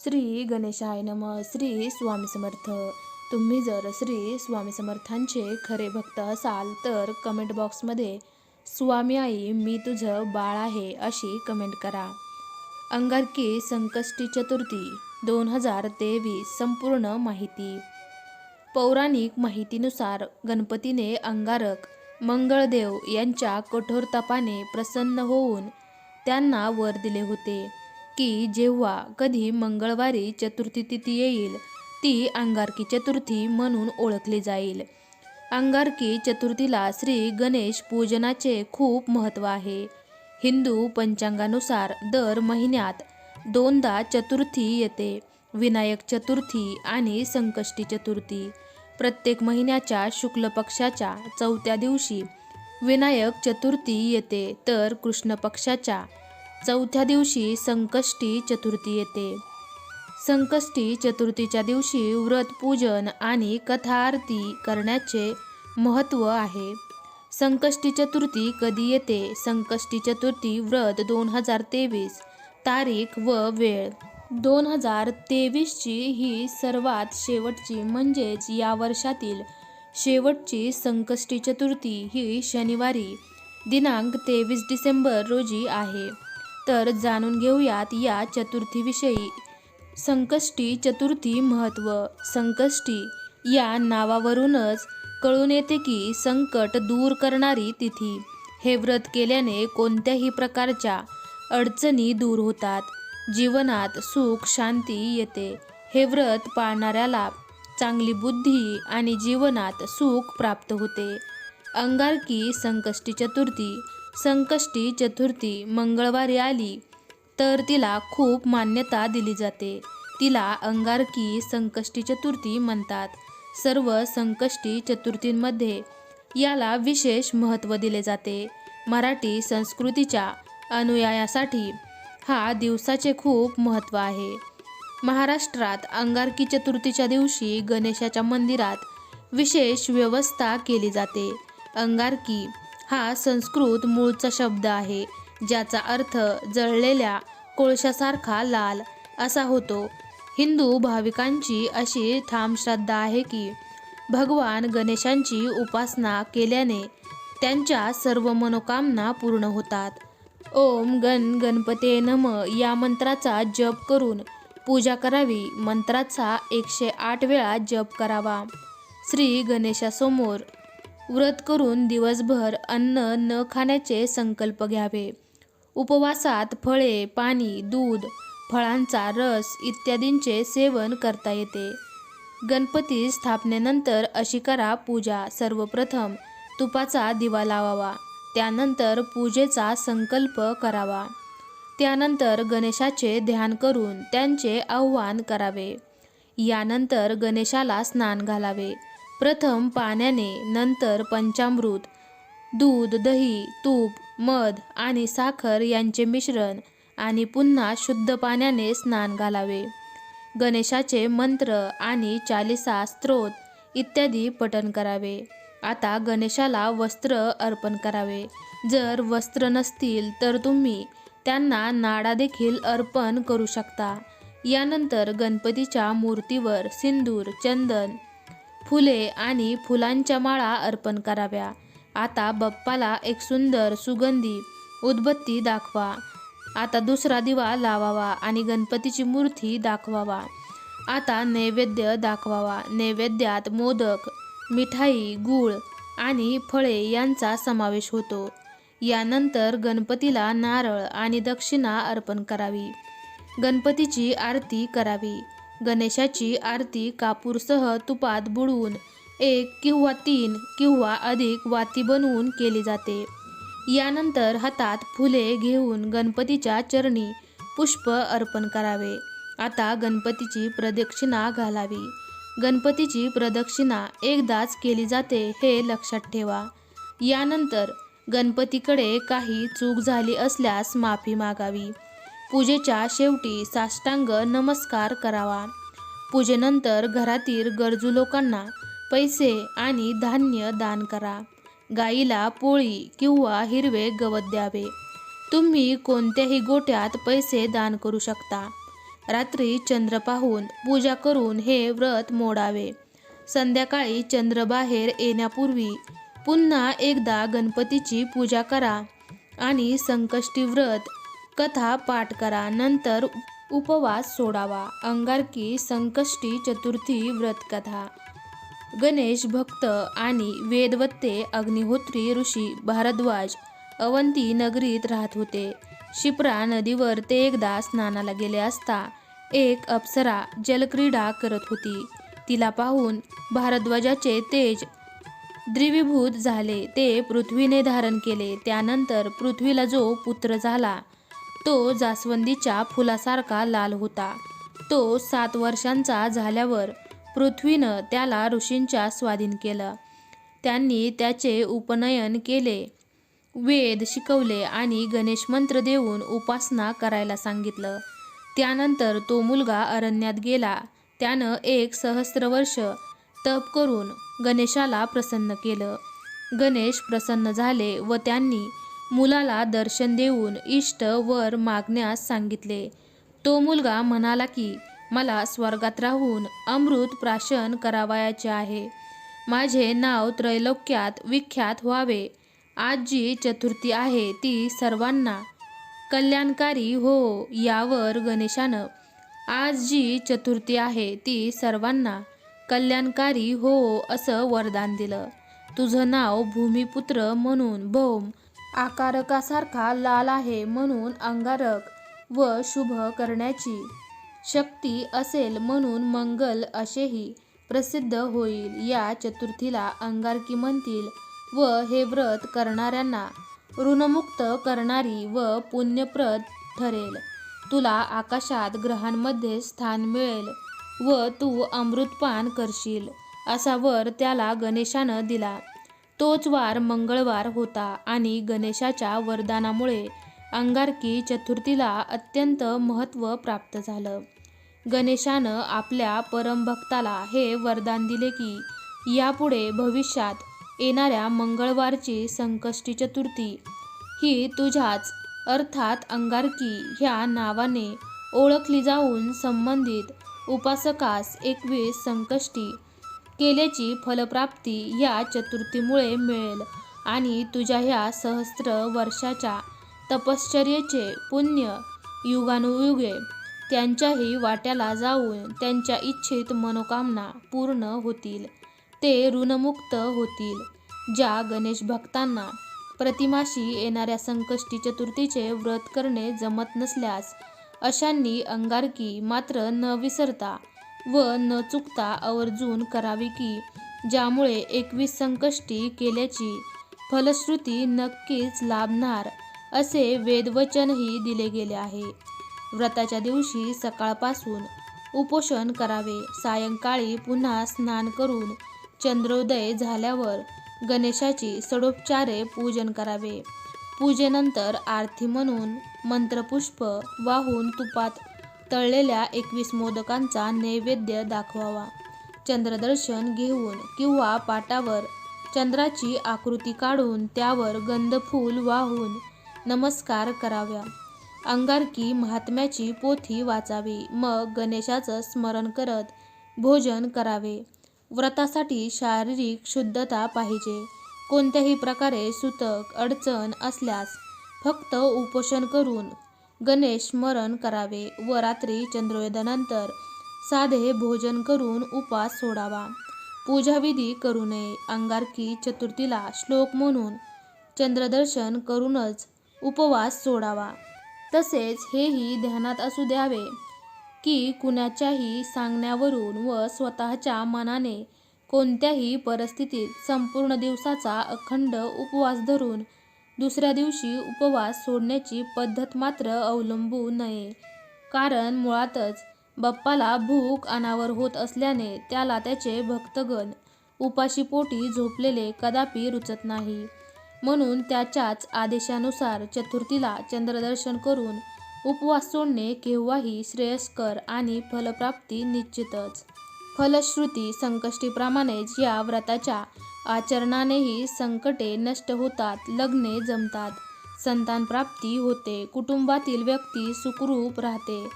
श्री गणेशाय नम श्री स्वामी समर्थ. तुम्ही जर श्री स्वामी समर्थांचे खरे भक्त असाल तर कमेंट बॉक्समध्ये स्वामी आई मी तुझं बाळ आहे अशी कमेंट करा. अंगारकी संकष्टी चतुर्थी दोन हजार तेवीस संपूर्ण माहिती. पौराणिक माहितीनुसार गणपतीने अंगारक मंगळदेव यांच्या कठोर तपाने प्रसन्न होऊन त्यांना वर दिले होते. की जेव्हा कधी मंगळवारी चतुर्थी तिथी येईल ती अंगारकी चतुर्थी म्हणून ओळखली जाईल. अंगारकी चतुर्थीला श्री गणेश पूजनाचे खूप महत्त्व आहे. हिंदू पंचांगानुसार दर महिन्यात दोनदा चतुर्थी येते विनायक चतुर्थी आणि संकष्टी चतुर्थी. प्रत्येक महिन्याच्या शुक्ल पक्षाच्या चौथ्या दिवशी विनायक चतुर्थी येते तर कृष्ण पक्षाच्या चौथ्या दिवशी संकष्टी चतुर्थी येते. संकष्टी चतुर्थीच्या दिवशी व्रत पूजन आणि कथा आरती करण्याचे महत्त्व आहे. संकष्टी चतुर्थी कधी येते? संकष्टी चतुर्थी व्रत दोन हजार तेवीस तारीख व वेळ. दोन हजार तेवीसची ही सर्वात शेवटची म्हणजेच या वर्षातील शेवटची संकष्टी चतुर्थी ही शनिवारी दिनांक तेवीस डिसेंबर रोजी आहे. तर जाणून घेऊयात या चतुर्थीविषयी. संकष्टी चतुर्थी महत्त्व संकष्टी या नावावरूनच कळून येते की संकट दूर करणारी तिथी. हे व्रत केल्याने कोणत्याही प्रकारच्या अडचणी दूर होतात. जीवनात सुख शांती येते. हे व्रत पाळणाऱ्याला चांगली बुद्धी आणि जीवनात सुख प्राप्त होते. अंगारकी संकष्टी चतुर्थी संकष्टी चतुर्थी मंगळवारी आली तर तिला खूप मान्यता दिली जाते. तिला अंगारकी संकष्टी चतुर्थी म्हणतात. सर्व संकष्टी चतुर्थींमध्ये याला विशेष महत्त्व दिले जाते. मराठी संस्कृतीच्या अनुयायासाठी हा दिवसाचे खूप महत्त्व आहे. महाराष्ट्रात अंगारकी चतुर्थीच्या दिवशी गणेशाच्या मंदिरात विशेष व्यवस्था केली जाते. अंगारकी हा संस्कृत मूळचा शब्द आहे ज्याचा अर्थ जळलेल्या कोळशासारखा लाल असा होतो. हिंदू भाविकांची अशी ठाम श्रद्धा आहे की भगवान गणेशांची उपासना केल्याने त्यांच्या सर्व मनोकामना पूर्ण होतात. ओम गण गणपते नम या मंत्राचा जप करून पूजा करावी मंत्राचा एकशे आठ वेळा जप करावा. श्री गणेशासमोर व्रत करून दिवसभर अन्न न खाण्याचे संकल्प घ्यावे. उपवासात फळे पाणी दूध फळांचा रस इत्यादींचे सेवन करता येते. गणपती स्थापनेनंतर अशी करा पूजा. सर्वप्रथम तुपाचा दिवा लावावा. त्यानंतर पूजेचा संकल्प करावा. त्यानंतर गणेशाचे ध्यान करून त्यांचे आव्हान करावे. यानंतर गणेशाला स्नान घालावे. प्रथम पाण्याने नंतर पंचामृत दूध दही तूप मध आणि साखर यांचे मिश्रण आणि पुन्हा शुद्ध पाण्याने स्नान घालावे. गणेशाचे मंत्र आणि चालिसा स्त्रोत इत्यादी पठण करावे. आता गणेशाला वस्त्र अर्पण करावे. जर वस्त्र नसतील तर तुम्ही त्यांना नाडा देखील अर्पण करू शकता. यानंतर गणपतीच्या मूर्तीवर सिंदूर चंदन फुले आणि फुलांच्या माळा अर्पण कराव्या. आता बप्पाला एक सुंदर सुगंधी उदबत्ती दाखवा. आता दुसरा दिवा लावावा आणि गणपतीची मूर्ती दाखवावा. आता नैवेद्य दाखवावा. नैवेद्यात मोदक मिठाई गूळ आणि फळे यांचा समावेश होतो. यानंतर गणपतीला नारळ आणि दक्षिणा अर्पण करावी. गणपतीची आरती करावी. गणेशाची आरती कापूरसह तुपात बुडवून एक किंवा तीन किंवा अधिक वाती बनवून केली जाते. यानंतर हातात फुले घेऊन गणपतीच्या चरणी पुष्प अर्पण करावे. आता गणपतीची प्रदक्षिणा घालावी. गणपतीची प्रदक्षिणा एकदाच केली जाते हे लक्षात ठेवा. यानंतर गणपतीकडे काही चूक झाली असल्यास माफी मागावी. पूजेच्या शेवटी साष्टांग नमस्कार करावा. पूजेनंतर घरातील गरजू लोकांना पैसे आणि धान्य दान करा. गाईला पोळी किंवा हिरवे गवत द्यावे. तुम्ही कोणत्याही गोट्यात पैसे दान करू शकता. रात्री चंद्र पाहून पूजा करून हे व्रत मोडावे. संध्याकाळी चंद्र बाहेर येण्यापूर्वी पुन्हा एकदा गणपतीची पूजा करा आणि संकष्टी व्रत कथा पाठ करा. नंतर उपवास सोडावा. अंगारकी संकष्टी चतुर्थी व्रत कथा गणेश भक्त आणि वेदवत्ते अग्निहोत्री ऋषी भारद्वाज अवंती नगरीत राहत होते. शिप्रा नदीवर ते एकदा स्नानाला गेले असता एक अप्सरा जलक्रीडा करत होती. तिला पाहून भारद्वाजाचे तेज द्रिविभूत झाले. ते पृथ्वीने धारण केले. त्यानंतर पृथ्वीला जो पुत्र झाला तो जास्वंदीच्या फुलासारखा लाल होता. तो सात वर्षांचा झाल्यावर पृथ्वीनं त्याला ऋषींच्या स्वाधीन केलं. त्यांनी त्याचे उपनयन केले वेद शिकवले आणि गणेश मंत्र देऊन उपासना करायला सांगितलं. त्यानंतर तो मुलगा अरण्यात गेला. त्यानं एक सहस्र वर्ष तप करून गणेशाला प्रसन्न केलं. गणेश प्रसन्न झाले व त्यांनी मुलाला दर्शन देऊन इष्ट वर मागण्यास सांगितले. तो मुलगा म्हणाला की मला स्वर्गात राहून अमृत प्राशन करावयाचे आहे. माझे नाव त्रैलोक्यात विख्यात व्हावे. आज जी चतुर्थी आहे ती सर्वांना कल्याणकारी हो यावर गणेशानं. आज जी चतुर्थी आहे ती सर्वांना कल्याणकारी हो असं वरदान दिलं. तुझं नाव भूमिपुत्र म्हणून भौम आकारकासारखा लाल आहे म्हणून अंगारक व शुभ करण्याची शक्ती असेल म्हणून मंगल असेही प्रसिद्ध होईल. या चतुर्थीला अंगारकी म्हणतील व हे व्रत करणाऱ्यांना ऋणमुक्त करणारी व पुण्यप्रद ठरेल. तुला आकाशात ग्रहांमध्ये स्थान मिळेल व तू अमृतपान करशील असा वर त्याला गणेशानं दिला. तोच वार मंगळवार होता आणि गणेशाच्या वरदानामुळे अंगारकी चतुर्थीला अत्यंत महत्त्व प्राप्त झालं. गणेशानं आपल्या परमभक्ताला हे वरदान दिले की यापुढे भविष्यात येणाऱ्या मंगळवारची संकष्टी चतुर्थी ही तुझ्याच अर्थात अंगारकी ह्या नावाने ओळखली जाऊन संबंधित उपासकास एकवीस संकष्टी केल्याची फलप्राप्ती या चतुर्थीमुळे मिळेल. आणि तुझ्या ह्या सहस्त्र वर्षाच्या तपश्चर्येचे पुण्य युगानुयुगे त्यांच्याही वाट्याला जाऊन त्यांच्या इच्छित मनोकामना पूर्ण होतील. ते ऋणमुक्त होतील. ज्या गणेश भक्तांना प्रतिमाशी येणाऱ्या संकष्टी चतुर्थीचे व्रत करणे जमत नसल्यास अशांनी अंगारकी मात्र न विसरता व न चुकता आवर्जून करावी की ज्यामुळे एकवीस संकष्टी केल्याची फलश्रुती नक्कीच लाभणार असे वेदवचनही दिले गेले आहे. व्रताच्या दिवशी सकाळपासून उपोषण करावे. सायंकाळी पुन्हा स्नान करून चंद्रोदय झाल्यावर गणेशाची सडोपचारे पूजन करावे. पूजेनंतर आरती म्हणून मंत्रपुष्प वाहून तुपात तळलेल्या एकवीस मोदकांचा नैवेद्य दाखवावा. चंद्रदर्शन घेऊन किंवा पाटावर चंद्राची आकृती काढून त्यावर गंधफूल वाहून नमस्कार कराव्या. अंगारकी महात्म्याची पोथी वाचावी. मग गणेशाचं स्मरण करत भोजन करावे. व्रतासाठी शारीरिक शुद्धता पाहिजे. कोणत्याही प्रकारे सुतक अडचण असल्यास फक्त उपोषण करून गणेश स्मरण करावे व रात्री चंद्रोदयानंतर साधे भोजन करून उपास सोडावा. पूजाविधी करू नये. अंगारकी चतुर्थीला श्लोक म्हणून चंद्रदर्शन करूनच उपवास सोडावा. तसेच हेही ध्यानात असू द्यावे की कुणाच्याही सांगण्यावरून व स्वतःच्या मनाने कोणत्याही परिस्थितीत संपूर्ण दिवसाचा अखंड उपवास धरून दुसऱ्या दिवशी उपवास सोडण्याची पद्धत मात्र अवलंबू नये. कारण मुळातच बाप्पाला भूक अनावर होत असल्याने त्याला त्याचे भक्तगण उपाशीपोटी झोपलेले कदापि रुचत नाही. म्हणून त्याच्याच आदेशानुसार चतुर्थीला चंद्रदर्शन करून उपवास सोडणे केव्हाही श्रेयस्कर आणि फलप्राप्ती निश्चितच. फलश्रुती संकष्टीप्रमाणेच या व्रताच्या आचरणानेही संकटे नष्ट होतात लग्ने जमतात. संतानप्राप्ती होते कुटुंबातील व्यक्ती सुखरूप राहते.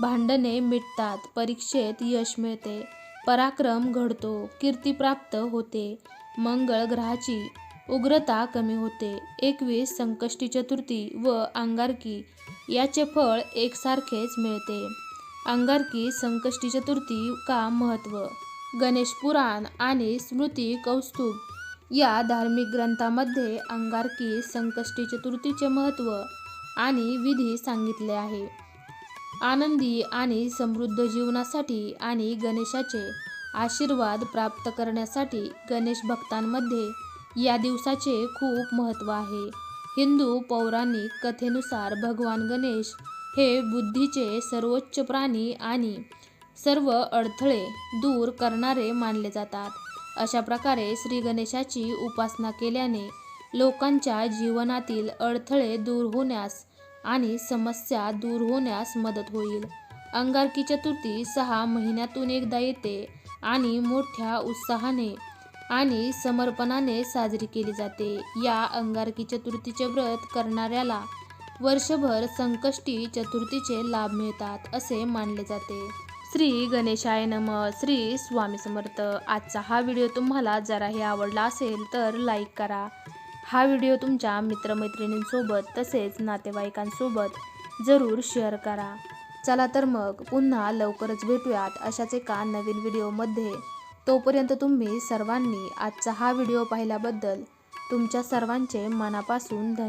भांडणे मिटतात परीक्षेत यश मिळते पराक्रम घडतो कीर्ती प्राप्त होते मंगळ ग्रहाची उग्रता कमी होते. एकवीस संकष्टी चतुर्थी व अंगारकी याचे फळ एकसारखेच मिळते. अंगारकी संकष्टी चतुर्थी का महत्त्व गणेश पुराण आणि स्मृती कौस्तुभ. या धार्मिक ग्रंथामध्ये अंगारकी संकष्टी चतुर्थीचे महत्त्व आणि विधी सांगितले आहे. आनंदी आणि समृद्ध जीवनासाठी आणि गणेशाचे आशीर्वाद प्राप्त करण्यासाठी गणेश भक्तांमध्ये या दिवसाचे खूप महत्त्व आहे. हिंदू पौराणिक कथेनुसार भगवान गणेश हे बुद्धीचे सर्वोच्च प्राणी आणि सर्व अडथळे दूर करणारे मानले जातात. अशा प्रकारे श्री गणेशाची उपासना केल्याने लोकांच्या जीवनातील अडथळे दूर होण्यास आणि समस्या दूर होण्यास मदत होईल. अंगारकी चतुर्थी सहा महिन्यातून एकदा येते आणि मोठ्या उत्साहाने आणि समर्पणाने साजरी केली जाते. या अंगारकी चतुर्थीचे व्रत करणाऱ्याला वर्षभर संकष्टी चतुर्थीचे लाभ मिळतात असे मानले जाते. श्री गणेशाय नम. श्री स्वामी समर्थ. आजचा हा व्हिडिओ तुम्हाला जराही आवडला असेल तर लाईक करा. हा व्हिडिओ तुमच्या मित्रमैत्रिणींसोबत तसेच नातेवाईकांसोबत जरूर शेअर करा. चला तर मग पुन्हा लवकरच भेटूयात अशाच एका नवीन व्हिडिओमध्ये. तोपर्यंत तुम्ही सर्वांनी आजचा हा व्हिडिओ पाहिल्याबद्दल तुमच्या सर्वांचे मनापासून धन्यवाद